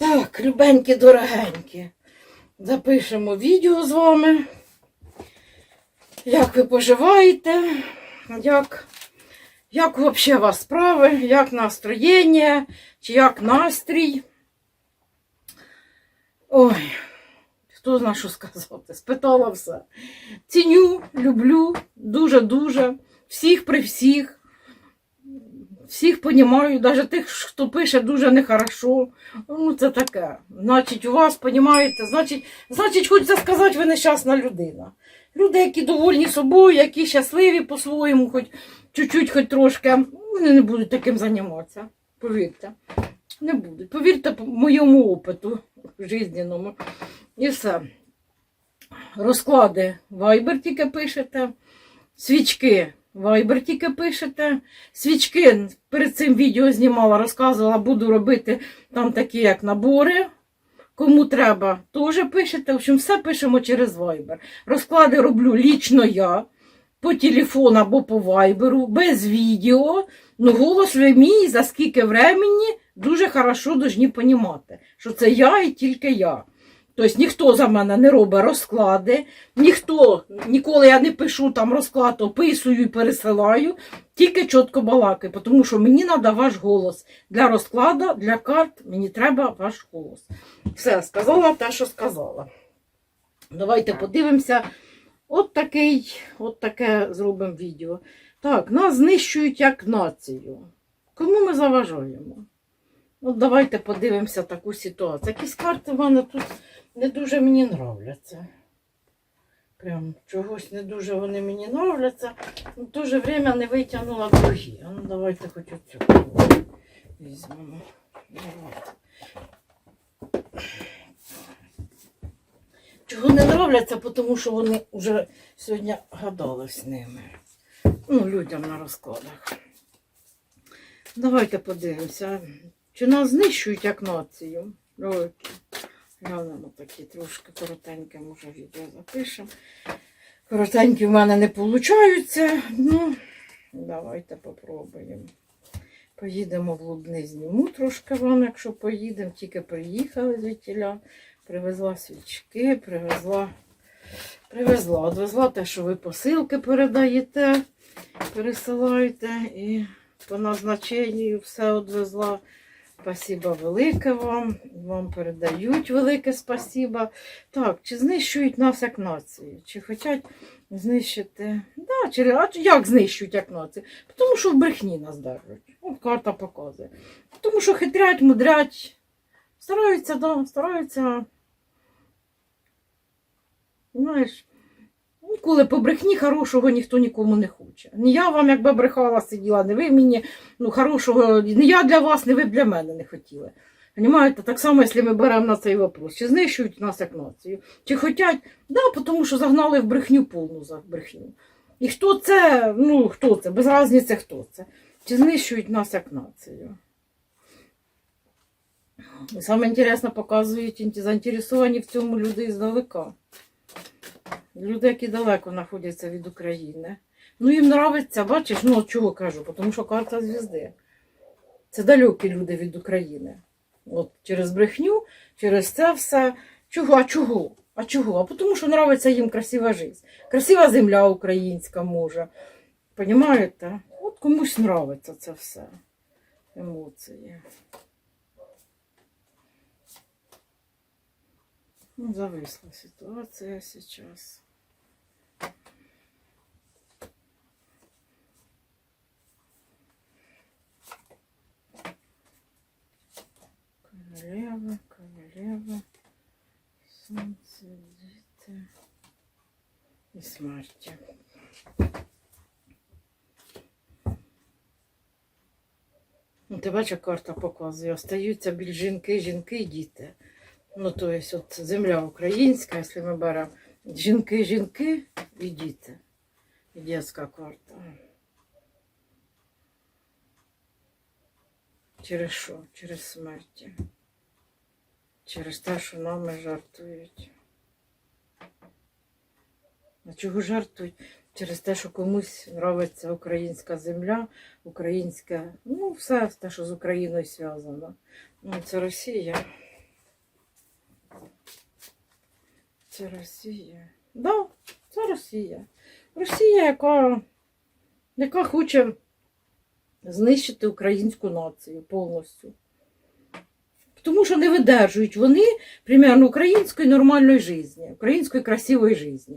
Так, любенькі, дорогенькі, запишемо відео з вами. Як ви поживаєте? Як, як взагалі вас справи, як настроєння, чи як настрій? Ой, хто знає, що сказати? Спитала все. Ціню, люблю, дуже-дуже. Всіх при всіх. Всіх понімаю, навіть тих, хто пише дуже нехорошо. Ну, це таке. Значить, у вас, понімаєте, значить, значить, хочеться сказати, ви нещасна людина. Люди, які довольні собою, які щасливі по-своєму, хоч чуть-чуть, хоч трошки, вони не будуть таким займатися. Повірте. Не будуть. Повірте по моєму опиту жизненному. І все. Розклади Viber тільки пишете, свічки Viber тільки пишете. Свічки перед цим відео знімала, розказувала, буду робити там такі, як набори. Кому треба, теж пишете. В общем, все пишемо через Viber. Розклади роблю лічно я по телефону або по вайберу, без відео. Ну, голос ви мій, за скільки времени, дуже хорошо должні понімати, що це я і тільки я. Тобто ніхто за мене не робить розклади, ніхто, ніколи я не пишу там розклад, описую і пересилаю, тільки чітко балакаю, тому що мені треба ваш голос. Для розкладу, для карт мені треба ваш голос. Все, сказала те, що сказала. Давайте подивимося. От такий, от таке зробимо відео. Так, нас знищують як націю. Кому ми заважаємо? От давайте подивимося таку ситуацію. Якісь карти в мене тут не дуже мені нравляться. Прям чогось не дуже вони мені нравляться. В то же время не витягнула другі. Ну давайте хоч оцю візьмемо. Чого не нравляться, тому що вони вже сьогодні гадали з ними. Ну, людям на розкладах. Давайте подивимося. Чи нас знищують як націю? Давайте. Глянемо такі трошки коротеньке, може, відео запишемо. Коротенькі в мене не получаються. Ну, давайте попробуємо. Поїдемо в Лубни, зніму трошки вам, якщо поїдемо. Тільки приїхали звідтіля. Привезла свічки, привезла, привезла, одвезла те, що ви посилки передаєте, пересилаєте і по назначенню все одвезла. Спасибо велике вам. Вам передають велике спасибо. Так, чи знищують нас як націю? Чи хочуть знищити? Да, чи, а як знищують як націю? Тому що в брехні нас держать. От карта показує. Тому що хитрять, мудрять. Стараються, да, стараються. Знаєш, ніколи по брехні хорошого ніхто нікому не хоче. Ні я вам, якби брехала, сиділа, не ви мені, ну, хорошого, не я для вас, не ви для мене не хотіли. Понимаєте, так само, якщо ми беремо на цей вопрос, чи знищують нас як націю, чи хочуть, да, тому що загнали в брехню повну за брехню. І хто це, ну хто це, без різниці хто це, чи знищують нас як націю. І саме інтересно показують заінтересовані в цьому люди здалека. Люди, які далеко знаходяться від України. Ну, їм нравиться, бачиш, ну от чого кажу, тому що карта звізди. Це далекі люди від України. От через брехню, через це все. Чого? А чого? А чого? А тому що нравиться їм красива життя. Красива земля українська може. Понімаєте? От комусь нравиться це все. Емоції. Ну, зависла ситуація сейчас. Королева, королева, сонце, діти і смерті. Ну, ти бачиш, карта показує. Остаються більш жінки, жінки і діти. Ну, то есть, от земля українська, якщо ми беремо жінки, жінки і діти. Карта. Через що? Через смерті. Через те, що нами жартують. А чого жартують? Через те, що комусь нравиться українська земля, українське, ну, все те, що з Україною зв'язано. Ну, це Росія. Це Росія. Да, це Росія. Росія, яка, яка хоче знищити українську націю повністю. Тому що не видержують вони примерно української нормальної житті, української красивої житті.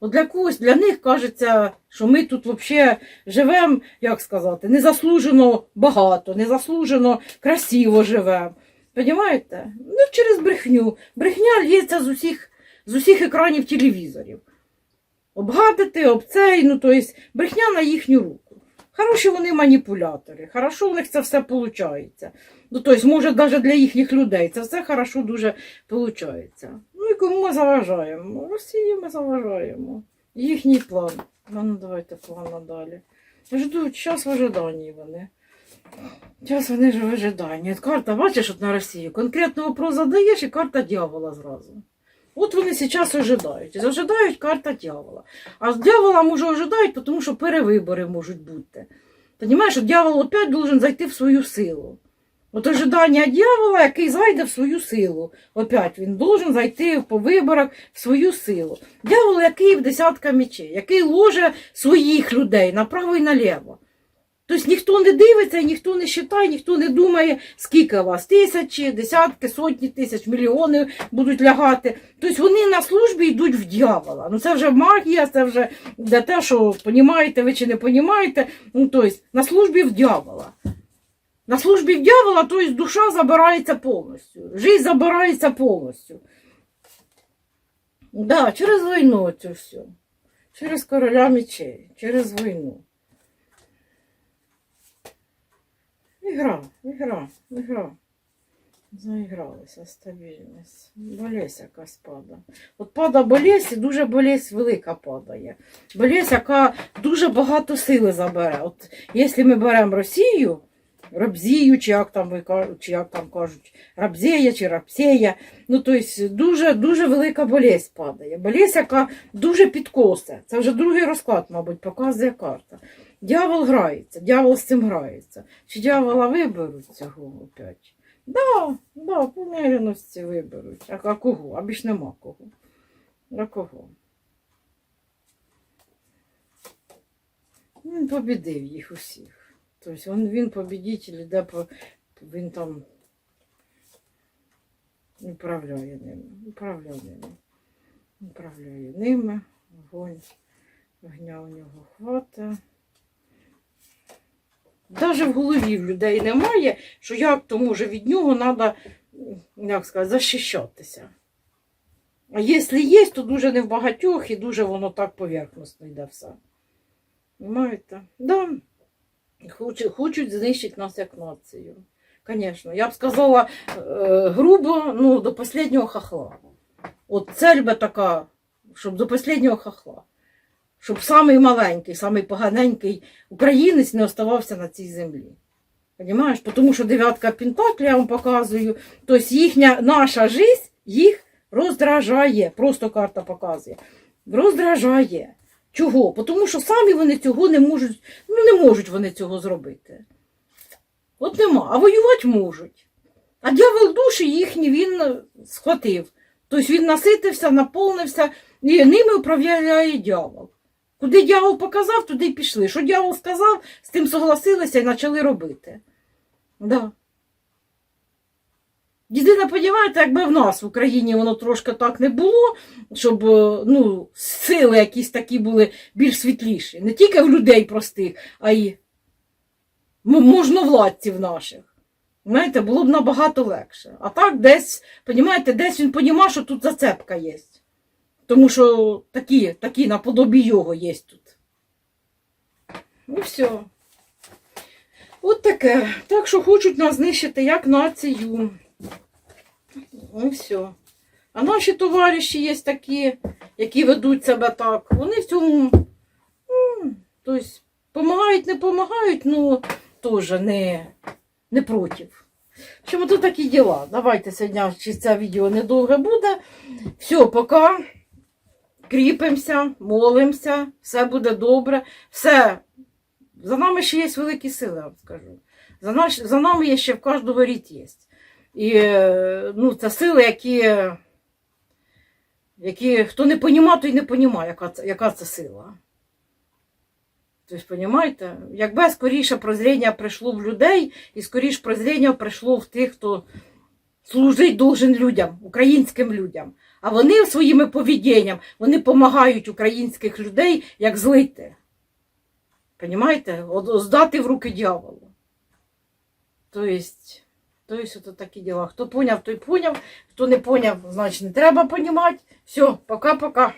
От для когось, для них кажеться, що ми тут взагалі живемо, як сказати, незаслужено багато, незаслужено красиво живемо. Понімаєте? Ну, через брехню. Брехня лється з усіх, з усіх екранів телевізорів. Обгадити, об цей, ну, тобто брехня на їхню руку. Хороші вони маніпулятори, хорошо в них це все виходить. Ну, тобто, може, навіть для їхніх людей це все хорошо дуже виходить. Ну і кому ми заважаємо? Росії ми заважаємо. Їхній план. Ну, давайте план надалі. Ждуть, час в ожиданні вони. Час вони ж в ожиданні. Карта, бачиш, от на Росії, конкретно вопрос задаєш і карта дьявола зразу. От вони зараз ожидають. Ожидають карта дьявола. А з дьявола може ожидають, тому що перевибори можуть бути. Понімаєш, що дьявол опять должен зайти в свою силу. От ожидання дьявола, який зайде в свою силу. Опять він должен зайти по виборах в свою силу. Дьявол, який в десятка мечей, який ложе своїх людей направо і наліво. Тобто ніхто не дивиться, ніхто не вважає, ніхто не думає, скільки вас тисячі, десятки, сотні тисяч, мільйони будуть лягати. Тобто вони на службі йдуть в дьявола. Ну це вже магія, це вже для те, що понімаєте ви чи не понімаєте. Ну, тобто на службі в дьявола. На службі в дьявола, тобто душа забирається повністю. Жизнь забирається повністю. Да, через війну це все. Через короля мечей, через війну. Ігра, ігра, ігра. Заігралися, стабільність. Болість якась пада. От пада болість і дуже болість велика падає. Болість, яка дуже багато сили забере. От якщо ми беремо Росію, Рабзію, чи як там ви чи як там кажуть, Рабзея чи Рапсея, ну тобто дуже, дуже велика болезнь падає. Болезнь, яка дуже підкосе. Це вже другий розклад, мабуть, показує карта. Дьявол грається, дьявол з цим грається. Чи дьявола виберуть цього опять? Да, да, по міряності виберуть. А, а кого? А більш нема кого. А кого? Він побідив їх усіх. Тобто він, він побідитель, де по, він там управляє ними. Управляє ними. Управляє ними. Вогонь. Вогня у нього хвата. Навіть в голові в людей немає, що як то може від нього треба, як сказати, захищатися. А якщо є, то дуже не в багатьох і дуже воно так поверхностно йде все. Понимаєте? Да. Хочуть, хочуть знищити нас як націю. Звісно. Я б сказала е, грубо, ну, до останнього хахла. От цель би така, щоб до останнього хахла. Щоб самий маленький, самий поганенький українець не оставався на цій землі. Понимаєш? Тому що дев'ятка Пентаклі, я вам показую, тобто їхня, наша життя їх роздражає. Просто карта показує. Роздражає. Чого? Тому що самі вони цього не можуть, ну не можуть вони цього зробити. От нема, а воювати можуть. А дьявол душі їхні він е, схватив. Тобто він наситився, наповнився, і ними управляє дьявол. Куди дьявол показав, туди й пішли. Що дьявол сказав, з тим согласилися і почали робити. Да. Єдине, подіваєте, якби в нас в Україні воно трошки так не було, щоб е, ну, сили якісь такі були більш світліші. Не тільки в людей простих, а й можновладців наших. Знаєте, було б набагато легше. А так десь, понімаєте, десь він понімав, що тут зацепка є. Тому що такі, такі наподобі його є тут. Ну все. От таке. Так що хочуть нас знищити як націю. Ну все. А наші товариші є такі, які ведуть себе так. Вони в цьому, тобто, допомагають, не допомагають, ну, теж не, не проти. Общем, тут такі діла. Давайте сьогодні, чи це відео недовге буде. Все, пока. Кріпимося, молимося, все буде добре. Все. За нами ще є великі сили, я вам скажу. За, наш, за нами є ще в кожного рід є. І е, ну, це сили, які Які, хто не понімає, той не понімає, яка це, яка це сила. Тобто, розумієте, якби скоріше прозріння прийшло в людей, і скоріше прозріння прийшло в тих, хто служить должен людям, українським людям. А вони своїми поведінням, вони допомагають українських людей як злити. Понімаєте? Здати в руки дьяволу. Тобто, тобто, от такі діла. Хто поняв, той поняв. Хто не поняв, значить не треба понімати. Все, пока-пока.